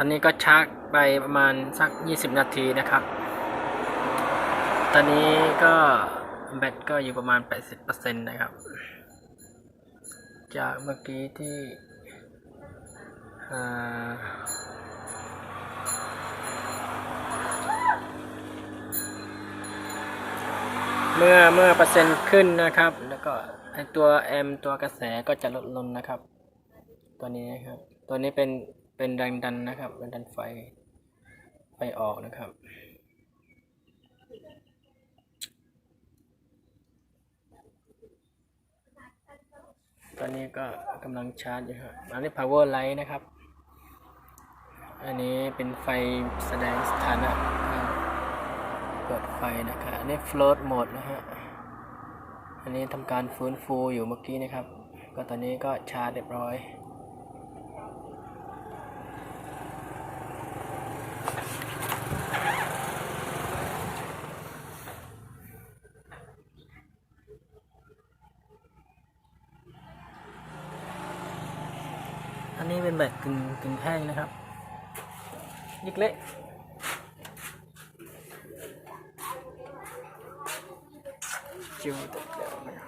ตอนนี้ก็ชาร์จไปประมาณสัก 20 นาทีนะครับ ตอนนี้ก็แบตก็อยู่ประมาณ 80%นะครับ จากเมื่อกี้ที่เมื่อเมื่อเปอร์เซ็นต์ขึ้นนะครับ แล้วก็ตัวแอมตัวกระแสก็จะลดลงนะครับ ตัวนี้นะครับ ตัวนี้เป็น เป็นแรงดันนะครับแรงดันไฟไฟออกนะครับตอนนี้ก็กำลังชาร์จอยู่ครับอันนี้ power light นะครับ อันนี้เป็นไฟแสดงสถานะเปิดไฟนะครับ อันนี้ float mode นะฮะ อันนี้ทำการฟื้นฟูอยู่เมื่อกี้นะครับ ก็ตอนนี้ก็ชาร์จเรียบร้อย อันนี้เป็นแบบกึ่งกึ่งแห้งนะครับยิกเละจิวตกแล้วนะครับ